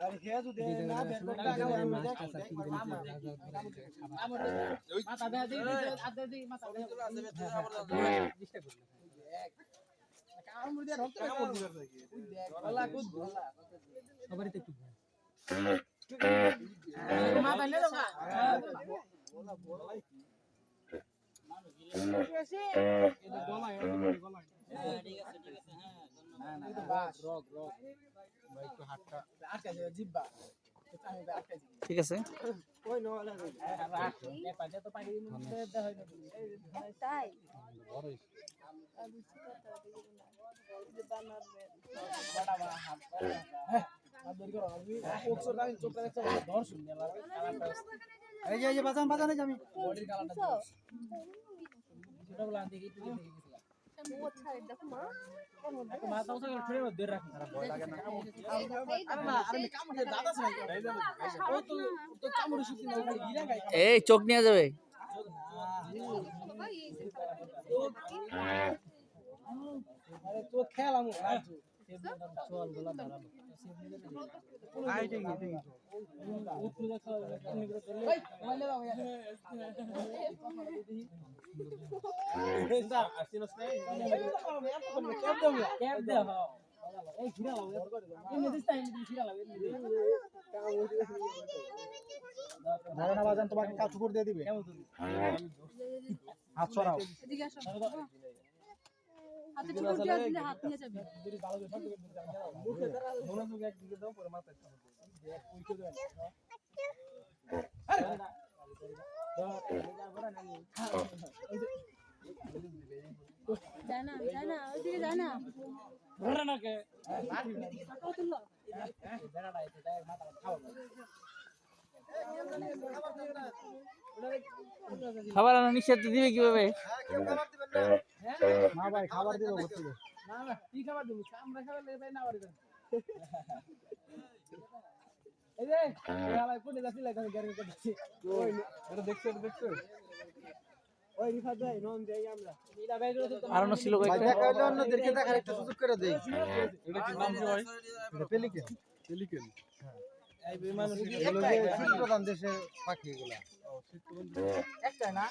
আরে হে যদি না বের করতে আগাও আমি দেখ মাথা দেয়া দিই আদে দিই মাথা দেয়া কাম মুড়ি রক্ত কামড় দিবে দেখ গলা কুদ গলা সবারই তো একটু মাথা নে দাও তো পানি দেওয়া হয় না তাই এই যে এই যে বাজান বাজান এই যে আমি ছোটবেলা থেকে একটু দেখে। এই চোখ নিয়ে যাবে। আরে ধারণা বাজান তোমাকে কাজ করে দিয়ে দিবে। হাত ছড়াও এদিকে আসো। হাতে ঠুকুর দিয়ে দিলে হাত নিয়ে যাবে। যদি ভালো করে ঠাকুর দিতে যাও মুখে ধরা মনোযোগ একদিকে দাও পরে মাথায় চাপ দাও ওই করে দেন যায় না যায় না ওইদিকে যায় না ধরে না কে। বেড়াটা এসে দেয় মাথা খাওয়া খাবার আনা নিষেধ দিবে কীভাবে? না ভাই খাবার দিবে না না কি খাবার দিবি? আমরা খাবার লেগে না বাড়ি এই যে কোনে গাড়ি করতেছি ওই এটা দেখছ এটা দেখছ? ওই রিফাত ভাই নন যাই আমরা। বাইরে তো আর অন্য ছিল ভাই কয়েকটা। দেখা অন্যদেরকে দেখার একটা সুযোগ করে দেই। এটা কি নাম কি ভাই পেলিকেন পেলিকেন এই বিমান এগুলো যে শীত প্রধান দেশের পাখি এগুলা। একটা না?